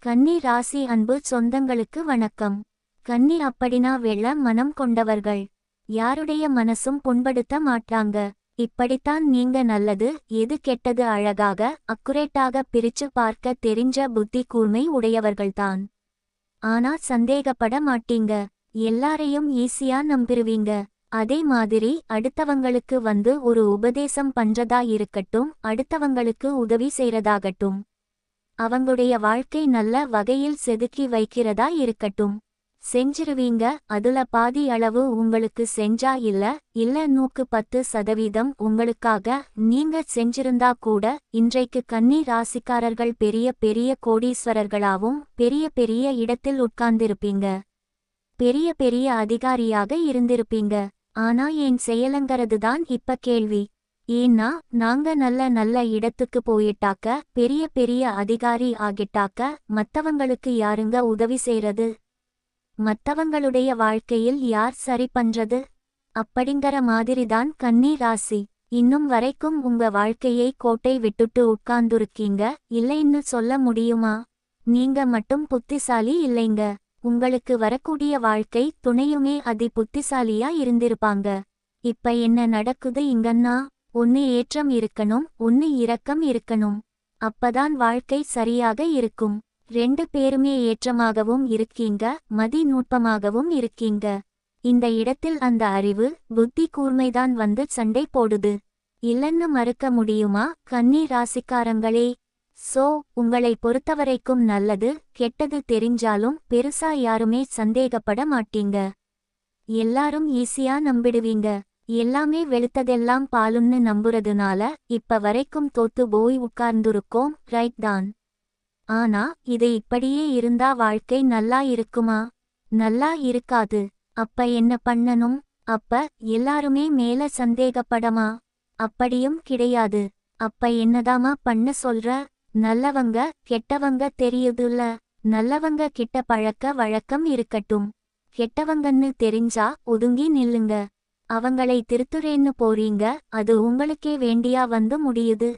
கன்னி ராசி அன்பு சொந்தங்களுக்கு வணக்கம். கன்னி அப்படினா வெள்ள மனம் கொண்டவர்கள். யாருடைய மனசும் புண்படுத்த மாட்டாங்க. இப்படித்தான் நீங்க நல்லது எது கெட்டது அழகாக அக்குரேட்டாக பிரிச்சு பார்க்க தெரிஞ்ச புத்தி கூர்மை உடையவர்கள்தான். ஆனா சந்தேகப்பட மாட்டீங்க. எல்லாரையும் ஈஸியா நம்பிருவீங்க. அதே மாதிரி அடுத்தவங்களுக்கு வந்து ஒரு உபதேசம் பண்றதா இருக்கட்டும் அடுத்தவங்களுக்கு உதவி செய்றதாகட்டும். அவங்களுடைய வாழ்க்கை நல்ல வகையில் செதுக்கி வைக்கிறதா இருக்கட்டும். செஞ்சிருவீங்க அதுல பாதி அளவு உங்களுக்கு செஞ்சா இல்ல இல்ல நூக்கு பத்து சதவீதம் உங்களுக்காக நீங்க செஞ்சிருந்தா கூட இன்றைக்கு கன்னி ராசிக்காரர்கள் பெரிய பெரிய கோடீஸ்வரர்களாவும் பெரிய பெரிய இடத்தில் உட்கார்ந்திருப்பீங்க. பெரிய பெரிய அதிகாரியாக இருந்திருப்பீங்க. ஆனா ஏன் செயலங்கிறதுதான் இப்ப கேள்வி. ஏன்னா நாங்க நல்ல நல்ல இடத்துக்கு போயிட்டாக்க பெரிய பெரிய அதிகாரி ஆகிட்டாக்க மத்தவங்களுக்கு யாருங்க உதவி செய்றது? மத்தவங்களுடைய வாழ்க்கையில் யார் சரி பண்றது? அப்படிங்கற மாதிரிதான் கன்னி ராசி. இன்னும் வரைக்கும் உங்க வாழ்க்கையை கோட்டை விட்டுட்டு உட்கார்ந்துருக்கீங்க இல்லைன்னு சொல்ல முடியுமா? நீங்க மட்டும் புத்திசாலி இல்லைங்க. உங்களுக்கு வரக்கூடிய வாழ்க்கை துணையுமே அதி புத்திசாலியா இருந்திருப்பாங்க. இப்ப என்ன நடக்குது இங்கன்னா ஒன்னு ஏற்றம் இருக்கணும் ஒன்னு இரக்கம் இருக்கணும். அப்பதான் வாழ்க்கை சரியாக இருக்கும். ரெண்டு பேருமே ஏற்றமாகவும் இருக்கீங்க மதி நுட்பமாகவும் இருக்கீங்க. இந்த இடத்தில் அந்த அறிவு புத்தி கூர்மைதான் வந்து சண்டை போடுது. இல்லன்னு மறுக்க முடியுமா? கன்னி ராசிக்காரங்களே. சோ உங்களை பொறுத்தவரைக்கும் நல்லது கெட்டது தெரிஞ்சாலும் பெருசா யாருமே சந்தேகப்பட மாட்டீங்க. எல்லாரும் ஈஸியா நம்பிடுவீங்க. எல்லாமே வெளுத்ததெல்லாம் பாலும்னு நம்புறதுனால இப்ப வரைக்கும் தோத்து போய் உட்கார்ந்துருக்கோம் ரைட் தான். ஆனா இது இப்படியே இருந்தா வாழ்க்கை நல்லா இருக்குமா? நல்லா இருக்காது. அப்ப என்ன பண்ணணும்? அப்ப எல்லாருமே மேல சந்தேகப்படமா? அப்படியும் கிடையாது. அப்ப என்னதாமா பண்ண சொல்ற? நல்லவங்க கெட்டவங்க தெரியுதுல்ல. நல்லவங்க கிட்ட பழக்க வழக்கம் இருக்கட்டும். கெட்டவங்கன்னு தெரிஞ்சா ஒதுங்கி நில்லுங்க. அவங்களை திருத்துறேன்னு போறீங்க அது உங்களுக்கே வேண்டியா வந்து முடியுது.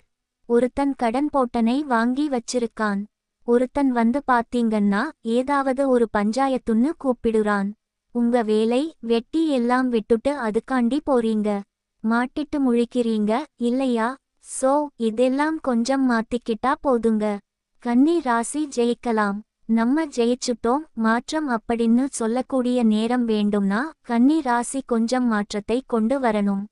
ஒருத்தன் கடன் போட்டனை வாங்கி வச்சிருக்கான். ஒருத்தன் வந்து பாத்தீங்கன்னா ஏதாவது ஒரு பஞ்சாயத்துன்னு கூப்பிடுறான். உங்க வேலை வெட்டி எல்லாம் விட்டுட்டு அதுக்காண்டி போறீங்க. மாட்டிட்டு முழிக்கிறீங்க இல்லையா? சோ இதெல்லாம் கொஞ்சம் மாத்திக்கிட்டா போதுங்க. கன்னி ராசி ஜெயிக்கலாம். நம்ம ஜெயிச்சுட்டோம் மாற்றம் அப்படின்னு சொல்லக்கூடிய நேரம் வேண்டும்னா கன்னி ராசி கொஞ்சம் மாற்றத்தை கொண்டு வரணும்.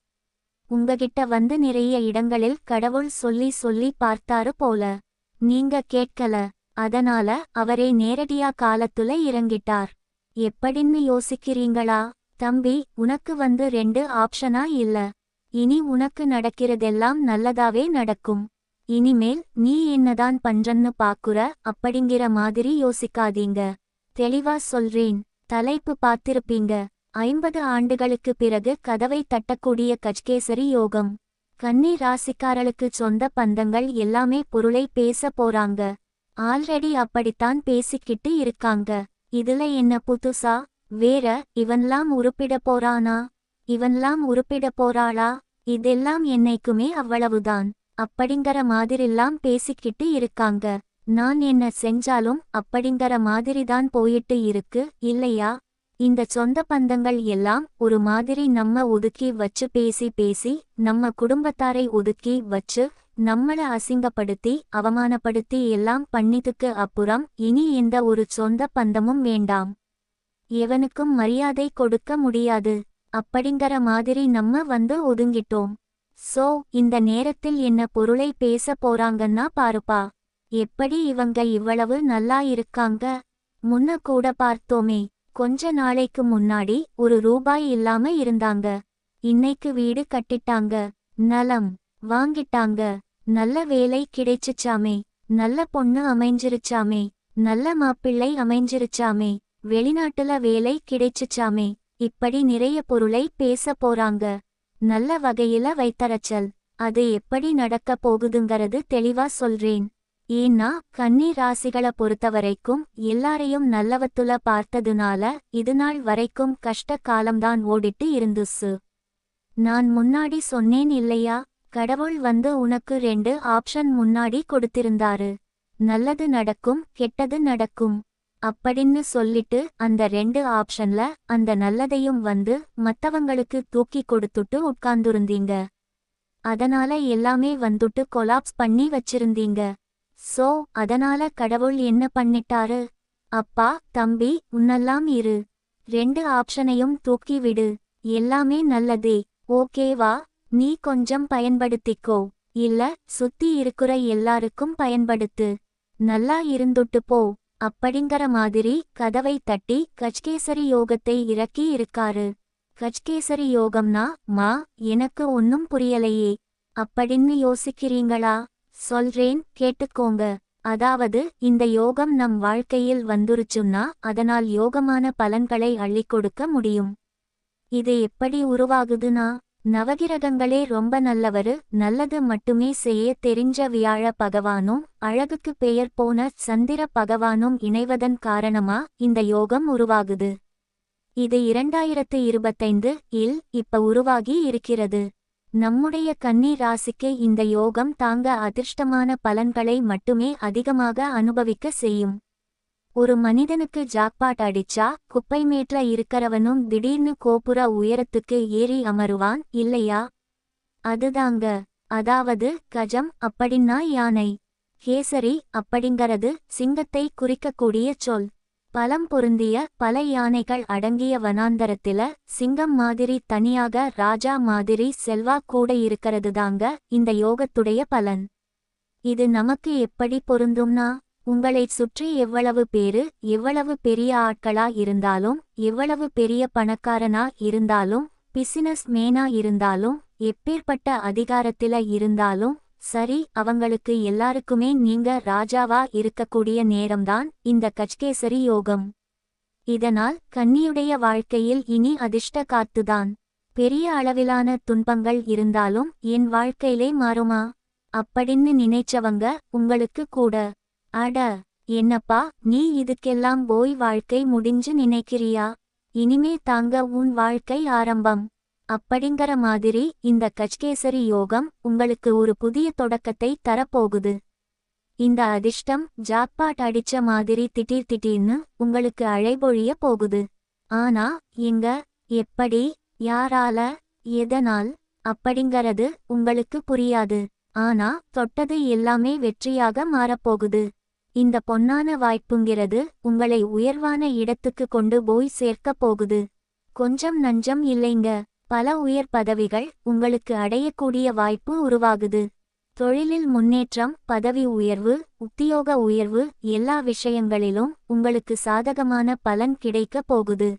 உங்ககிட்ட வந்து நிறைய இடங்களில் கடவுள் சொல்லி சொல்லி பார்த்தாரு போல. நீங்க கேட்கல அதனால அவரே நேரடியா காலத்துல இறங்கிட்டார். எப்படின்னு யோசிக்கிறீங்களா? தம்பி உனக்கு வந்து ரெண்டு ஆப்ஷனா இல்ல. இனி உனக்கு நடக்கிறதெல்லாம் நல்லதாவே நடக்கும். இனிமேல் நீ என்னதான் பண்றன்னு பாக்குற அப்படிங்கிற மாதிரி யோசிக்காதீங்க. தெளிவா சொல்றேன். தலைப்பு பார்த்திருப்பீங்க. ஐம்பது ஆண்டுகளுக்கு பிறகு கதவை தட்டக்கூடிய கஜ்கேசரி யோகம். கன்னி ராசிக்காரளுக்கு சொந்த பந்தங்கள் எல்லாமே பொருளை பேச போறாங்க. ஆல்ரெடி அப்படித்தான் பேசிக்கிட்டு இருக்காங்க. இதுல என்ன புதுசா? வேற இவன்லாம் உருப்பிட போறானா? இவன்லாம் உருப்பிட போறாளா? இதெல்லாம் என்னைக்குமே அவ்வளவுதான். அப்படிங்கற மாதிரிலாம் பேசிக்கிட்டு இருக்காங்க. நான் என்ன செஞ்சாலும் அப்படிங்கற மாதிரிதான் போயிட்டு இருக்கு இல்லையா? இந்த சொந்த பந்தங்கள் எல்லாம் ஒரு மாதிரி நம்ம ஒதுக்கி வச்சு பேசி பேசி நம்ம குடும்பத்தாரை ஒதுக்கி வச்சு நம்மள அசிங்கப்படுத்தி அவமானப்படுத்தி எல்லாம் பண்ணிதுக்கு அப்புறம் இனி எந்த ஒரு சொந்த பந்தமும் வேண்டாம். எவனுக்கும் மரியாதை கொடுக்க முடியாது. அப்படிங்கற மாதிரி நம்ம வந்து ஒதுங்கிட்டோம். சோ இந்த நேரத்தில் என்ன பொருளை பேச போறாங்கன்னா பாருப்பா. எப்படி இவங்க இவ்வளவு நல்லா இருக்காங்க? முன்ன கூட பார்த்தோமே கொஞ்ச நாளைக்கு முன்னாடி ஒரு ரூபாய் இல்லாம இருந்தாங்க. இன்னைக்கு வீடு கட்டிட்டாங்க. நலம் வாங்கிட்டாங்க. நல்ல வேலை கிடைச்சுச்சாமே. நல்ல பொண்ணு அமைஞ்சிருச்சாமே. நல்ல மாப்பிள்ளை அமைஞ்சிருச்சாமே. வெளிநாட்டுல வேலை கிடைச்சுச்சாமே. இப்படி நிறைய பொருளை பேச போறாங்க. நல்ல வகையில வைத்தரச்சல். அது எப்படி நடக்க போகுதுங்கிறது தெளிவா சொல்றேன். ஏன்னா கன்னி ராசிகளை பொறுத்தவரைக்கும் எல்லாரையும் நல்லவத்துல பார்த்ததுனால இதுநாள் வரைக்கும் கஷ்ட காலம்தான் ஓடிட்டு இருந்துச்சு. நான் முன்னாடி சொன்னேன் இல்லையா? கடவுள் வந்து உனக்கு ரெண்டு ஆப்ஷன் முன்னாடி கொடுத்திருந்தாரு. நல்லது நடக்கும் கெட்டது நடக்கும். அப்படின்னு சொல்லிட்டு அந்த ரெண்டு ஆப்ஷன்ல அந்த நல்லதையும் வந்து மத்தவங்களுக்கு தூக்கி கொடுத்துட்டு உட்கார்ந்துருந்தீங்க. அதனால எல்லாமே வந்துட்டு கொலாப்ஸ் பண்ணி வச்சிருந்தீங்க. சோ அதனால கடவுள் என்ன பண்ணிட்டாரு? அப்பா தம்பி உன்னெல்லாம் இரு. ரெண்டு ஆப்ஷனையும் தூக்கி விடு. எல்லாமே நல்லதே. ஓகேவா நீ கொஞ்சம் பயன்படுத்திக்கோ. இல்ல சுத்தி இருக்கிற எல்லாருக்கும் பயன்படுத்து. நல்லா இருந்துட்டு போ. அப்படிங்கற மாதிரி கதவை தட்டி கச்கேசரி யோகத்தை இறக்கி இருக்காரு. கச்கேசரி யோகம்னா மா எனக்கு ஒன்னும் புரியலையே. அப்படின்னு யோசிக்கிறீங்களா? சொல்றேன் கேட்டுக்கோங்க. அதாவது இந்த யோகம் நம் வாழ்க்கையில் வந்துருச்சுன்னா அதனால் யோகமான பலன்களை அள்ளிக் கொடுக்க முடியும். இது எப்படி உருவாகுதுன்னா நவகிரகங்களே ரொம்ப நல்லவரு நல்லது மட்டுமே செய்ய தெரிஞ்ச வியாழ பகவானும் அழகுக்கு பெயர் போன சந்திர பகவானும் இணைவதன் காரணமா இந்த யோகம் உருவாகுது. இது இரண்டாயிரத்து இருபத்தைந்து இல் இப்ப உருவாகி இருக்கிறது. நம்முடைய கன்னி ராசிக்கு இந்த யோகம் தாங்க அதிர்ஷ்டமான பலன்களை மட்டுமே அதிகமாக அனுபவிக்க செய்யும். ஒரு மனிதனுக்கு ஜாக்பாட் அடிச்சா குப்பைமேட்ல இருக்கறவனும் திடீர்னு கோபுர உயரத்துக்கு ஏறி அமருவான் இல்லையா? அதுதாங்க. அதாவது கஜம் அப்படின்னா யானை. கேசரி அப்படிங்கறது சிங்கத்தை குறிக்கக்கூடிய சொல். பலம் பொருந்திய பல யானைகள் அடங்கிய வனாந்தரத்தில சிங்கம் மாதிரி தனியாக ராஜா மாதிரி செல்வா கூட இருக்கிறது தாங்க இந்த யோகத்துடைய பலன். இது நமக்கு எப்படி பொருந்தும்னா உங்களைச் சுற்றி எவ்வளவு பேரு எவ்வளவு பெரிய ஆட்களா இருந்தாலும் எவ்வளவு பெரிய பணக்காரனா இருந்தாலும் பிசினஸ் மேனா இருந்தாலும் எப்பேற்பட்ட அதிகாரத்தில இருந்தாலும் சரி அவங்களுக்கு எல்லாருக்குமே நீங்க ராஜாவா இருக்கக்கூடிய நேரம்தான் இந்த கச்கேசரி யோகம். இதனால் கன்னியுடைய வாழ்க்கையில் இனி அதிர்ஷ்ட காத்துதான். பெரிய அளவிலான துன்பங்கள் இருந்தாலும் என் வாழ்க்கையிலே மாறுமா? அப்படின்னு நினைச்சவங்க உங்களுக்கு கூட. அட என்னப்பா நீ இதுக்கெல்லாம் போய் வாழ்க்கை முடிஞ்சு நினைக்கிறியா? இனிமே தாங்க உன் வாழ்க்கை ஆரம்பம். அப்படிங்கற மாதிரி இந்த கச்கேசரி யோகம் உங்களுக்கு ஒரு புதிய தொடக்கத்தை தரப்போகுது. இந்த அதிர்ஷ்டம் ஜாக்பாட் அடிச்ச மாதிரி திடீர் திடீர்னு உங்களுக்கு அழைபொழிய போகுது. ஆனா எங்க எப்படி யாரால எதனால் அப்படிங்கறது உங்களுக்கு புரியாது. ஆனா தொட்டது எல்லாமே வெற்றியாக மாறப்போகுது. இந்த பொன்னான வாய்ப்புங்கிறது உங்களை உயர்வான இடத்துக்கு கொண்டு போய் சேர்க்கப் போகுது. கொஞ்சம் நஞ்சம் இல்லைங்க. பல உயர் பதவிகள் உங்களுக்கு அடையக்கூடிய வாய்ப்பு உருவாகுது. தொழிலில் முன்னேற்றம் பதவி உயர்வு உத்தியோக உயர்வு எல்லா விஷயங்களிலும் உங்களுக்கு சாதகமான பலன் கிடைக்கப் போகுது.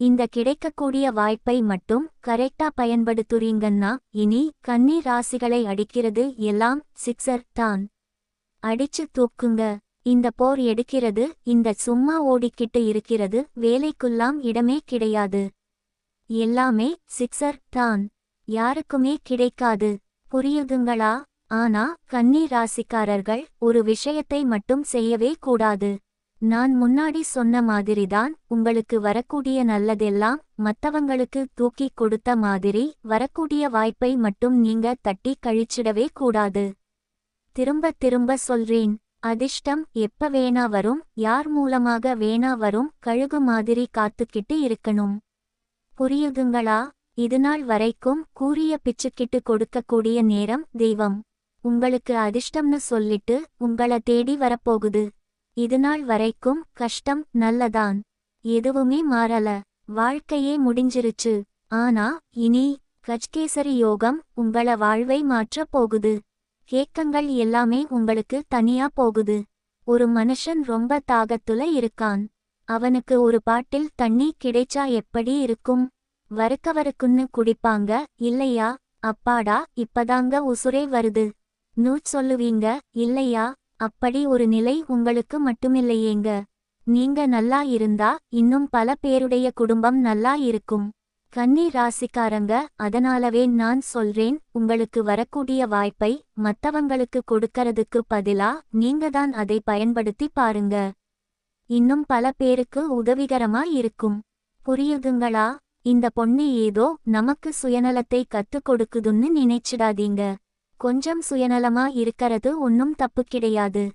இந்த கிடைக்கக்கூடிய வாய்ப்பை மட்டும் கரெக்டா பயன்படுத்துறீங்கன்னா இனி கன்னி ராசிகளை அடிக்கிறது எல்லாம் சிக்ஸர் தான். அடிச்சு தூக்குங்க. இந்த போர் எடுக்கிறது இந்த சும்மா ஓடிக்கிட்டு இருக்கிறது வேலைக்குல்லாம் இடமே கிடையாது. எல்லாமே சிக்ஸர் தான். யாருக்குமே கிடைக்காது. புரியுதுங்களா? ஆனா கன்னி ராசிக்காரர்கள் ஒரு விஷயத்தை மட்டும் செய்யவே கூடாது. நான் முன்னாடி சொன்ன மாதிரிதான் உங்களுக்கு வரக்கூடிய நல்லதெல்லாம் மத்தவங்களுக்கு தூக்கி கொடுத்த மாதிரி வரக்கூடிய வாய்ப்பை மட்டும் நீங்க தட்டி கழிச்சிடவே கூடாது. திரும்ப திரும்ப சொல்றேன். அதிர்ஷ்டம் எப்ப வேணா வரும் யார் மூலமாக வேணா வரும் கழுகு மாதிரி காத்துக்கிட்டு இருக்கணும். புரியுதுங்களா? இதுநாள் வரைக்கும் கூறிய பிச்சுக்கிட்டு கொடுக்கக்கூடிய நேரம் தெய்வம். உங்களுக்கு அதிர்ஷ்டம்னு சொல்லிட்டு உங்கள தேடி வரப்போகுது. இதுநாள் வரைக்கும் கஷ்டம் நல்லதான். எதுவுமே மாறல. வாழ்க்கையே முடிஞ்சிருச்சு. ஆனா இனி கஜ்கேசரி யோகம் உங்கள வாழ்வை மாற்றப் போகுது. கேக்கங்கள் எல்லாமே உங்களுக்கு தனியா போகுது. ஒரு மனுஷன் ரொம்ப தாகத்துல இருக்கான். அவனுக்கு ஒரு பாட்டில் தண்ணி கிடைச்சா எப்படி இருக்கும்? வறுக்கவருக்குன்னு குடிப்பாங்க இல்லையா? அப்பாடா இப்பதாங்க உசுரே வருது. நூ சொல்லுவீங்க இல்லையா? அப்படி ஒரு நிலை உங்களுக்கு மட்டுமில்லையேங்க. நீங்க நல்லா இருந்தா இன்னும் பல பேருடைய குடும்பம் நல்லா இருக்கும். கன்னி ராசிக்காரங்க அதனாலவே நான் சொல்றேன் உங்களுக்கு வரக்கூடிய வாய்ப்பை மத்தவங்களுக்கு கொடுக்கறதுக்கு பதிலா நீங்க தான் அதை பயன்படுத்தி பாருங்க. இன்னும் பல பேருக்கு உதவிகரமா இருக்கும். புரியுதுங்களா? இந்த பொண்ணு ஏதோ நமக்கு சுயநலத்தை கத்துக் கொடுக்குதுன்னு நினைச்சிடாதீங்க. கொஞ்சம் சுயநலமா இருக்கறது ஒன்னும் தப்பு கிடையாது.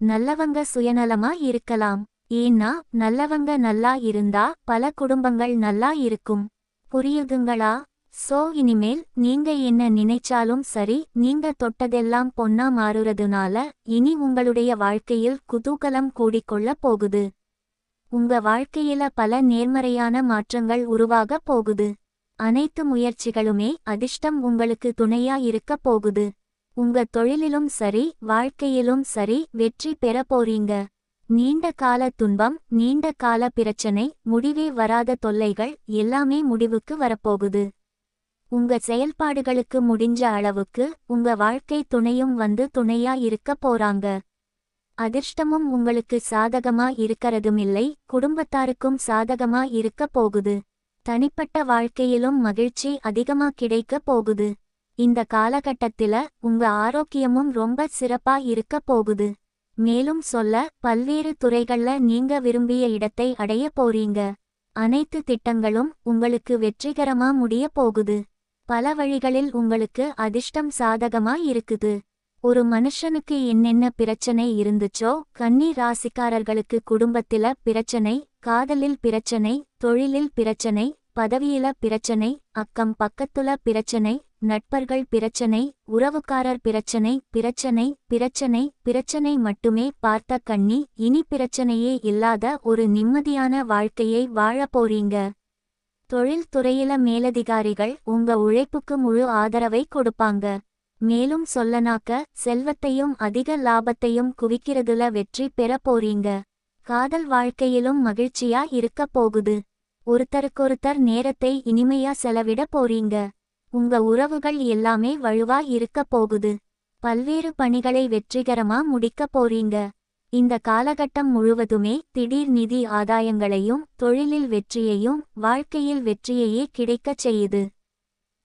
நல்லவங்க சுயநலமா இருக்கலாம். ஏன்னா நல்லவங்க நல்லா இருந்தா பல குடும்பங்கள் நல்லா இருக்கும். புரியுதுங்களா? சோ இனிமேல் நீங்க என்ன நினைச்சாலும் சரி நீங்க தொட்டதெல்லாம் பொன்னா மாறுறதுனால இனி உங்களுடைய வாழ்க்கையில் குதூகலம் கூடிக்கொள்ள போகுது. உங்க வாழ்க்கையில பல நேர்மறையான மாற்றங்கள் உருவாக போகுது. அனைத்து முயற்சிகளுமே அதிர்ஷ்டம் உங்களுக்கு துணையா இருக்க போகுது. உங்க தொழிலிலும் சரி வாழ்க்கையிலும் சரி வெற்றி பெற போறீங்க. நீண்ட கால துன்பம் நீண்ட கால பிரச்சனை முடிவே வராத தொல்லைகள் எல்லாமே முடிவுக்கு வரப்போகுது. உங்க செயல்பாடுகளுக்கு முடிஞ்ச அளவுக்கு உங்க வாழ்க்கை துணையும் வந்து துணையா இருக்க போறாங்க. அதிர்ஷ்டமும் உங்களுக்கு சாதகமா இருக்கறதுமில்லை குடும்பத்தாருக்கும் சாதகமா இருக்க போகுது. தனிப்பட்ட வாழ்க்கையிலும் மகிழ்ச்சி அதிகமா கிடைக்க போகுது. இந்த காலகட்டத்தில உங்க ஆரோக்கியமும் ரொம்ப சிறப்பா இருக்க போகுது. மேலும் சொல்ல பல்வேறு துறைகள்ல நீங்க விரும்பிய இடத்தை அடைய போறீங்க. அனைத்து திட்டங்களும் உங்களுக்கு வெற்றிகரமா முடிய போகுது. பல வழிகளில் உங்களுக்கு அதிர்ஷ்டம் சாதகமா இருக்குது. ஒரு மனுஷனுக்கு என்னென்ன பிரச்சனை இருந்துச்சோ கன்னி ராசிக்காரர்களுக்கு குடும்பத்தில பிரச்சனை காதலில் பிரச்சனை தொழிலில் பிரச்சனை பதவியில பிரச்சனை அக்கம் பக்கத்துல பிரச்சனை நட்பர்கள் பிரச்சனை உறவுக்காரர் பிரச்சனை பிரச்சனை பிரச்சனை பிரச்சனை மட்டுமே பார்த்த கண்ணி இனி பிரச்சனையே இல்லாத ஒரு நிம்மதியான வாழ்க்கையை வாழப் போறீங்க. மேலதிகாரிகள் உங்க உழைப்புக்கு முழு ஆதரவை கொடுப்பாங்க. மேலும் சொல்லனாக்க செல்வத்தையும் அதிக லாபத்தையும் குவிக்கிறதுல வெற்றி பெற போறீங்க. காதல் வாழ்க்கையிலும் மகிழ்ச்சியா இருக்க போகுது. ஒருத்தருக்கொருத்தர் நேரத்தை இனிமையா செலவிட போறீங்க. உங்க உறவுகள் எல்லாமே வலுவா இருக்க போகுது. பல்வேறு பணிகளை வெற்றிகரமா முடிக்க போறீங்க. இந்த காலகட்டம் முழுவதுமே திடீர் நிதி ஆதாயங்களையும் தொழிலில் வெற்றியையும் வாழ்க்கையில் வெற்றியையே கிடைக்கச் செய்யுது.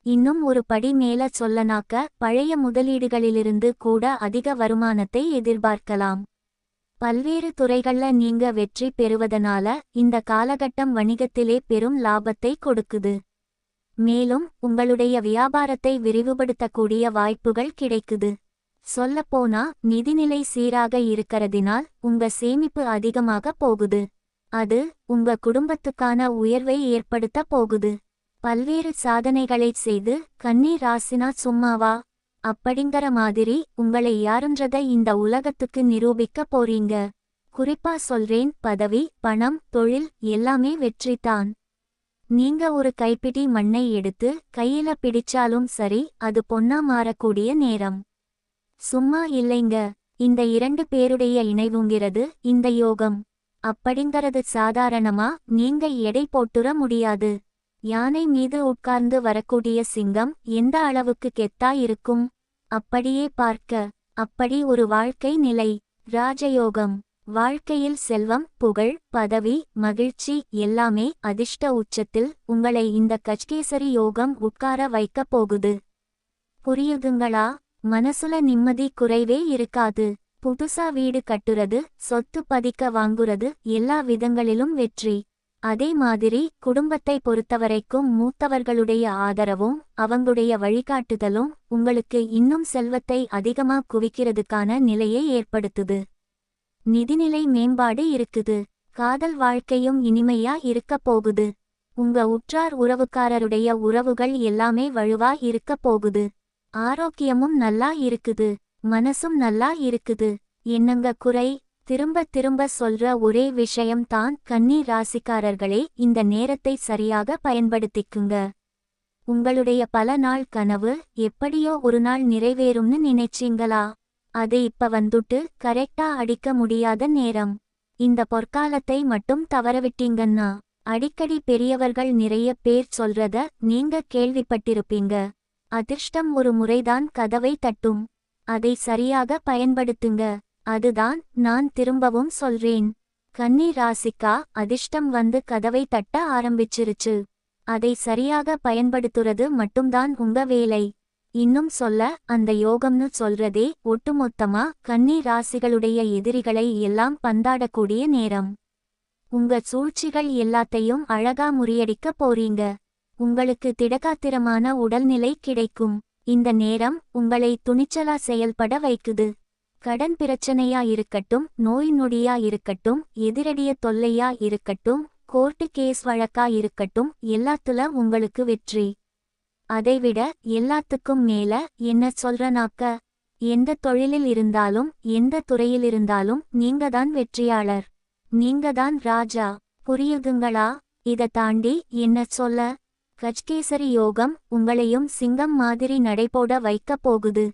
இன்னும் ஒரு படி மேல சொல்லனாக்க பழைய முதலீடுகளிலிருந்து கூட அதிக வருமானத்தை எதிர்பார்க்கலாம். பல்வேறு துறைகள்ல நீங்க வெற்றி பெறுவதனால இந்த காலகட்டம் வணிகத்திலே பெரும் லாபத்தை கொடுக்குது. மேலும் உங்களுடைய வியாபாரத்தை விரிவுபடுத்தக்கூடிய வாய்ப்புகள் கிடைக்குது. சொல்லப்போனா நிதிநிலை சீராக இருக்கறதினால் உங்க சேமிப்பு அதிகமாக போகுது. அது உங்க குடும்பத்துக்கான உயர்வை ஏற்படுத்த போகுது. பல்வேறு சாதனைகளைச் செய்து கண்ணீர் ராசினா சும்மாவா? அப்படிங்கிற மாதிரி உங்களை யாருன்றதை இந்த உலகத்துக்கு நிரூபிக்க போறீங்க. குறிப்பா சொல்றேன் பதவி பணம் தொழில் எல்லாமே வெற்றிதான். நீங்க ஒரு கைப்பிடி மண்ணை எடுத்து கையில பிடிச்சாலும் சரி அது பொன்னா மாறக்கூடிய நேரம். சும்மா இல்லைங்க. இந்த இரண்டு பேருடைய இணைவுங்கிறது இந்த யோகம். அப்படிங்கறது சாதாரணமா நீங்க எடை போட்டுற முடியாது. யானை மீது உட்கார்ந்து வரக்கூடிய சிங்கம் எந்த அளவுக்கு கெத்தா இருக்கும்? அப்படியே பார்க்க. அப்படி ஒரு வாழ்க்கை நிலை. ராஜயோகம். வாழ்க்கையில் செல்வம் புகழ் பதவி மகிழ்ச்சி எல்லாமே அதிர்ஷ்ட உச்சத்தில் உங்களை இந்த கச்கேசரி யோகம் உட்கார வைக்கப் போகுது. புரியுதுங்களா? மனசுல நிம்மதி குறைவே இருக்காது. புதுசா வீடு கட்டுறது சொத்து பதிக்க வாங்குறது எல்லா விதங்களிலும் வெற்றி. அதே மாதிரி குடும்பத்தை பொறுத்தவரைக்கும் மூத்தவர்களுடைய ஆதரவும் அவங்களுடைய வழிகாட்டுதலும் உங்களுக்கு இன்னும் செல்வத்தை அதிகமா குவிக்கிறதுக்கான நிலையை ஏற்படுத்துது. நிதிநிலை மேம்பாடு இருக்குது. காதல் வாழ்க்கையும் இனிமையா இருக்கப் போகுது. உங்க உற்றார் உறவுக்காரருடைய உறவுகள் எல்லாமே வலுவா இருக்கப் போகுது. ஆரோக்கியமும் நல்லா இருக்குது. மனசும் நல்லா இருக்குது. என்னங்க குறை? திரும்ப திரும்ப சொல்ற ஒரே விஷயம் தான் கன்னி ராசிக்காரர்களே இந்த நேரத்தை சரியாக பயன்படுத்திக்குங்க. உங்களுடைய பல நாள் கனவு எப்படியோ ஒரு நாள் நிறைவேறும்னு நினைச்சீங்களா? அது இப்ப வந்துட்டு கரெக்டா அடிக்க முடியாத நேரம். இந்த பொற்காலத்தை மட்டும் தவறவிட்டீங்கன்னா அடிக்கடி பெரியவர்கள் நிறைய பேர் சொல்றத நீங்க கேள்விப்பட்டிருப்பீங்க. அதிர்ஷ்டம் ஒரு முறைதான் கதவை தட்டும். அதை சரியாக பயன்படுத்துங்க. அதுதான் நான் திரும்பவும் சொல்றேன். கன்னி ராசிக்கா அதிர்ஷ்டம் வந்து கதவை தட்ட ஆரம்பிச்சிருச்சு. அதை சரியாக பயன்படுத்துறது மட்டும்தான் உங்க வேலை. இன்னும் சொல்ல அந்த யோகம்னு சொல்றதே ஒட்டுமொத்தமா கன்னி ராசிகளுடைய எதிரிகளை எல்லாம் பந்தாடக்கூடிய நேரம். உங்க சூழ்ச்சிகள் எல்லாத்தையும் அழகா முறியடிக்க போறீங்க. உங்களுக்கு திடகாத்திரமான உடல்நிலை கிடைக்கும். இந்த நேரம் உங்களை துணிச்சலா செயல்பட வைக்குது. கடன் பிரச்சனையா இருக்கட்டும் நோய் நொடியா இருக்கட்டும் எதிரடிய தொல்லையா இருக்கட்டும் கோர்ட்டு கேஸ் வழக்கா இருக்கட்டும் எல்லாத்துல உங்களுக்கு வெற்றி. அதைவிட எல்லாத்துக்கும் மேல என்ன சொல்றனாக்க எந்த தொழிலில் இருந்தாலும் எந்த துறையில் இருந்தாலும் நீங்க தான் வெற்றியாளர். நீங்க தான் ராஜா. புரியுதுங்களா? இத தாண்டி என்ன சொல்ல? கஜ்கேசரி யோகம் உங்களையும் சிங்கம் மாதிரி நடைபோட வைக்க போகுது.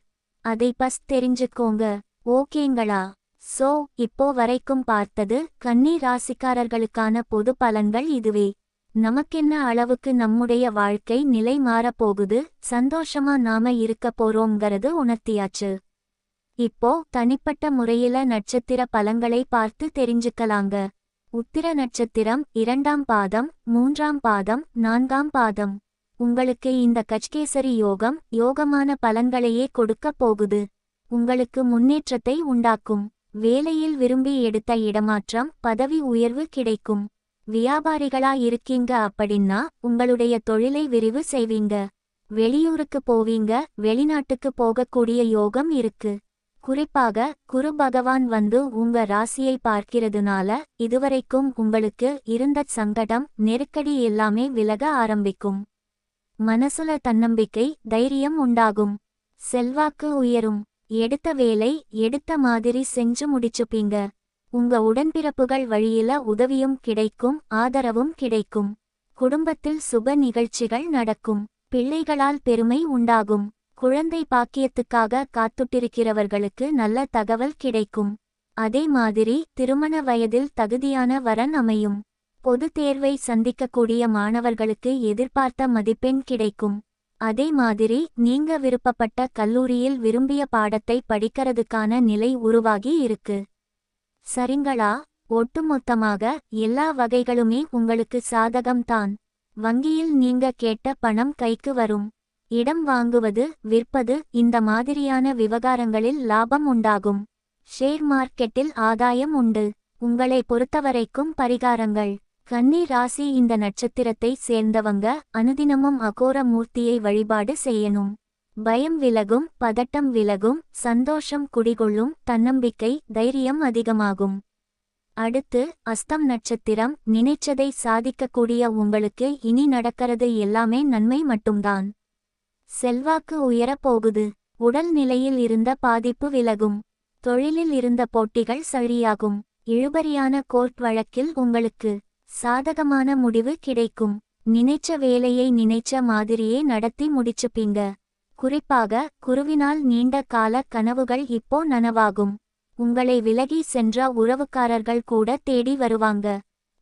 அதை பஸ் தெரிஞ்சுக்கோங்க. ஓகேங்களா? சோ இப்போ வரைக்கும் பார்த்தது கன்னி ராசிக்காரர்களுக்கான பொது பலன்கள் இதுவே. நமக்கென்ன அளவுக்கு நம்முடைய வாழ்க்கை நிலை மாறப்போகுது சந்தோஷமா நாம இருக்க போறோங்கிறது உணர்த்தியாச்சு. இப்போ தனிப்பட்ட முறையில நட்சத்திர பலங்களை பார்த்து தெரிஞ்சுக்கலாங்க. உத்திர நட்சத்திரம் இரண்டாம் பாதம் மூன்றாம் பாதம் நான்காம் பாதம். உங்களுக்கு இந்த கஜ்கேசரி யோகம் யோகமான பலன்களையே கொடுக்க போகுது. உங்களுக்கு முன்னேற்றத்தை உண்டாக்கும். வேலையில் விரும்பி எடுத்த இடமாற்றம் பதவி உயர்வு கிடைக்கும். வியாபாரிகளா இருக்கீங்க அப்படின்னா உங்களுடைய தொழிலை விரிவு செய்வீங்க. வெளியூருக்கு போவீங்க வெளிநாட்டுக்கு போகக்கூடிய யோகம் இருக்கு. குறிப்பாக குரு பகவான் வந்து உங்க ராசியை பார்க்கிறதுனால இதுவரைக்கும் உங்களுக்கு இருந்த சங்கடம் நெருக்கடி எல்லாமே விலக ஆரம்பிக்கும். மனசுல தன்னம்பிக்கை தைரியம் உண்டாகும். செல்வாக்கு உயரும். எடுத்த வேலை எடுத்த மாதிரி செஞ்சு முடிச்சுப்பீங்க. உங்க உடன்பிறப்புகள் வழியில உதவியும் கிடைக்கும் ஆதரவும் கிடைக்கும். குடும்பத்தில் சுப நிகழ்ச்சிகள் நடக்கும். பிள்ளைகளால் பெருமை உண்டாகும். குழந்தை பாக்கியத்துக்காக காத்துட்டிருக்கிறவர்களுக்கு நல்ல தகவல் கிடைக்கும். அதே மாதிரி திருமண வயதில் தகுதியான வரன் அமையும். பொது தேர்வை சந்திக்கக்கூடிய மாணவர்களுக்கு எதிர்பார்த்த மதிப்பெண் கிடைக்கும். அதே மாதிரி நீங்க விருப்பப்பட்ட கல்லூரியில் விரும்பிய பாடத்தை படிக்கிறதுக்கான நிலை உருவாகி இருக்கு. சரிங்களா? ஒட்டுமொத்தமாக எல்லா வகைகளுமே உங்களுக்கு சாதகம்தான். வங்கியில் நீங்க கேட்ட பணம் கைக்கு வரும். இடம் வாங்குவது விற்பது இந்த மாதிரியான விவகாரங்களில் லாபம் உண்டாகும். ஷேர் மார்க்கெட்டில் ஆதாயம் உண்டு. உங்களை பொறுத்தவரைக்கும் பரிகாரங்கள். கன்னி ராசி இந்த நட்சத்திரத்தை சேர்ந்தவங்க அனுதினமும் அகோர மூர்த்தியை வழிபாடு செய்யணும். பயம் விலகும் பதட்டம் விலகும் சந்தோஷம் குடிகொள்ளும் தன்னம்பிக்கை தைரியம் அதிகமாகும். அடுத்து அஸ்தம் நட்சத்திரம் நினைச்சதை சாதிக்கக்கூடிய உங்களுக்கு இனி நடக்கிறது எல்லாமே நன்மை மட்டும்தான். செல்வாக்கு உயரப் போகுது உடல் நிலையில் இருந்த பாதிப்பு விலகும். தொழிலில் இருந்த போட்டிகள் சரியாகும் இழுபறியான கோர்ட் வழக்கில் உங்களுக்கு சாதகமான முடிவு கிடைக்கும். நினைச்ச வேலையை நினைச்ச மாதிரியே நடத்தி முடிச்சுப்பீங்க. குறிப்பாக குருவினால் நீண்ட கால கனவுகள் இப்போ நனவாகும். உங்களை விலகி சென்ற உறவுக்காரர்கள் கூட தேடி வருவாங்க.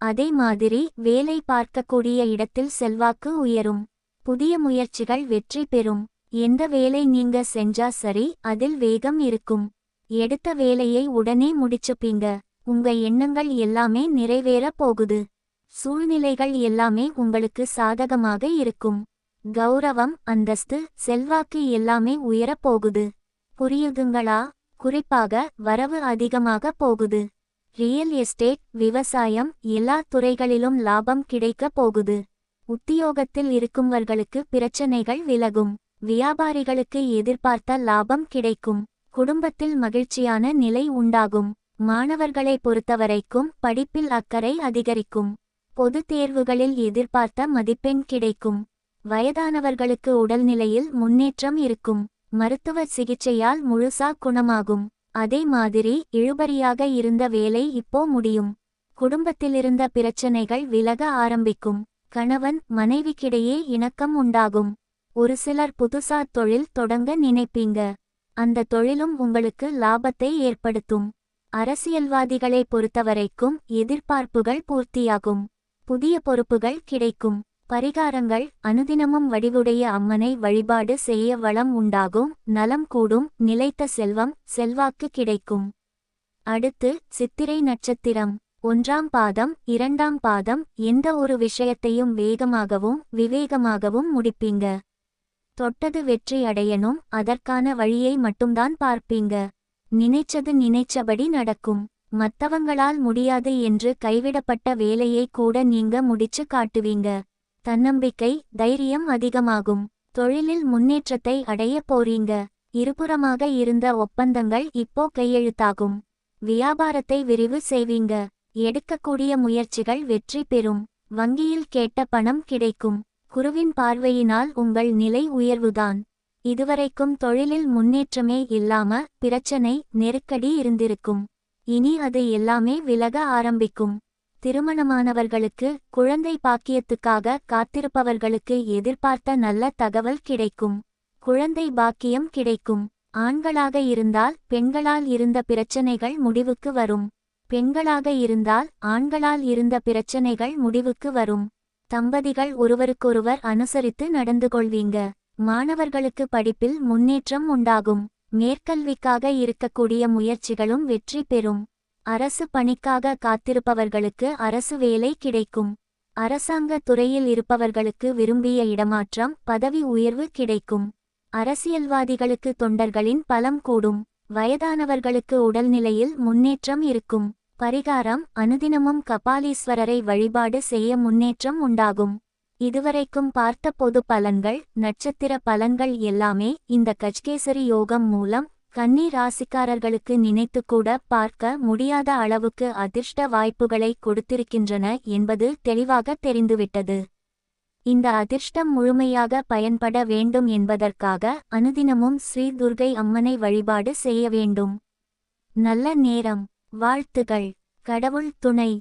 அதே மாதிரி வேலை பார்க்கக்கூடிய இடத்தில் செல்வாக்கு உயரும். புதிய முயற்சிகள் வெற்றி பெறும். எந்த வேலை நீங்க செஞ்சா சரி அதில் வேகம் இருக்கும். எடுத்த வேலையை உடனே முடிச்சுப்பீங்க உங்க எண்ணங்கள் எல்லாமே நிறைவேற போகுது. சூழ்நிலைகள் எல்லாமே உங்களுக்கு சாதகமாக இருக்கும். கௌரவம் அந்தஸ்து செல்வாக்கு எல்லாமே உயரப் போகுது. புரியுதுங்களா? குறிப்பாக வரவு அதிகமாக போகுது. ரியல் எஸ்டேட் விவசாயம் எல்லா துறைகளிலும் லாபம் கிடைக்க போகுது. உத்தியோகத்தில் இருக்கும்வர்களுக்கு பிரச்சனைகள் விலகும். வியாபாரிகளுக்கு எதிர்பார்த்த லாபம் கிடைக்கும். குடும்பத்தில் மகிழ்ச்சியான நிலை உண்டாகும். மாணவர்களை பொறுத்தவரைக்கும் படிப்பில் அக்கறை அதிகரிக்கும். பொதுத் தேர்வுகளில் எதிர்பார்த்த மதிப்பெண் கிடைக்கும். வயதானவர்களுக்கு உடல்நிலையில் முன்னேற்றம் இருக்கும். மருத்துவ சிகிச்சையால் முழுசா குணமாகும். அதே மாதிரி இழுபறியாக இருந்த வேலை இப்போ முடியும். குடும்பத்திலிருந்த பிரச்சனைகள் விலக ஆரம்பிக்கும். கணவன் மனைவிக்கிடையே இணக்கம் உண்டாகும். ஒரு சிலர் புதுசா தொழில் தொடங்க நினைப்பீங்க. அந்த தொழிலும் உங்களுக்கு லாபத்தை ஏற்படுத்தும். அரசியல்வாதிகளை பொறுத்தவரைக்கும் எதிர்பார்ப்புகள் பூர்த்தியாகும். புதிய பொறுப்புகள் கிடைக்கும். பரிகாரங்கள் அனுதினமும் வடிவுடைய அம்மனை வழிபாடு செய்ய வளம் உண்டாகும் நலம் கூடும் நிலைத்த செல்வம் செல்வாக்கு கிடைக்கும். அடுத்து சித்திரை நட்சத்திரம். ஒன்றாம் பாதம் இரண்டாம் பாதம் எந்த ஒரு விஷயத்தையும் வேகமாகவும் விவேகமாகவும் முடிப்பீங்க. தொட்டது வெற்றி அடையணும் அதற்கான வழியை மட்டும்தான் பார்ப்பீங்க. நினைச்சது நினைச்சபடி நடக்கும். மத்தவங்களால் முடியாது என்று கைவிடப்பட்ட வேலையை கூட நீங்க முடிச்சு காட்டுவீங்க. தன்னம்பிக்கை தைரியம் அதிகமாகும். தொழிலில் முன்னேற்றத்தை அடைய போறீங்க. இருபுறமாக இருந்த ஒப்பந்தங்கள் இப்போ கையெழுத்தாகும். வியாபாரத்தை விரிவு செய்வீங்க. எடுக்கக்கூடிய முயற்சிகள் வெற்றி பெறும். வங்கியில் கேட்ட பணம் கிடைக்கும். குருவின் பார்வையினால் உங்கள் நிலை உயர்வுதான். இதுவரைக்கும் தொழிலில் முன்னேற்றமே இல்லாம பிரச்சனை நெருக்கடி இருந்திருக்கும். இனி அது எல்லாமே விலக ஆரம்பிக்கும். திருமணமானவர்களுக்கு குழந்தை பாக்கியத்துக்காக காத்திருப்பவர்களுக்கு எதிர்பார்த்த நல்ல தகவல் கிடைக்கும். குழந்தை பாக்கியம் கிடைக்கும். ஆண்களாக இருந்தால் பெண்களால் இருந்த பிரச்சனைகள் முடிவுக்கு வரும். பெண்களாக இருந்தால் ஆண்களால் இருந்த பிரச்சனைகள் முடிவுக்கு வரும். தம்பதிகள் ஒருவருக்கொருவர் அனுசரித்து நடந்து கொள்வீங்க. மாணவர்களுக்கு படிப்பில் முன்னேற்றம் உண்டாகும். மேற்கல்விக்காக இருக்கக்கூடிய முயற்சிகளும் வெற்றி பெறும். அரசு பணிக்காக காத்திருப்பவர்களுக்கு அரசு வேலை கிடைக்கும். அரசாங்க துறையில் இருப்பவர்களுக்கு விரும்பிய இடமாற்றம் பதவி உயர்வு கிடைக்கும். அரசியல்வாதிகளுக்கு தொண்டர்களின் பலம் கூடும். வயதானவர்களுக்கு உடல்நிலையில் முன்னேற்றம் இருக்கும். பரிகாரம் அனுதினமும் கபாலீஸ்வரரை வழிபாடு செய்ய முன்னேற்றம் உண்டாகும். இதுவரைக்கும் பார்த்த பொது பலன்கள் நட்சத்திர பலன்கள் எல்லாமே இந்த கஜ்கேசரி யோகம் மூலம் கன்னி ராசிக்காரர்களுக்கு நினைத்துக்கூட பார்க்க முடியாத அளவுக்கு அதிர்ஷ்ட வாய்ப்புகளை கொடுத்திருக்கின்றன என்பது தெளிவாக தெரிந்துவிட்டது. இந்த அதிர்ஷ்டம் முழுமையாக பயன்பட வேண்டும் என்பதற்காக அனுதினமும் ஸ்ரீ துர்கை அம்மனை வழிபாடு செய்ய வேண்டும். நல்ல நேரம் வாழ்த்துகள் கடவுள் துணை.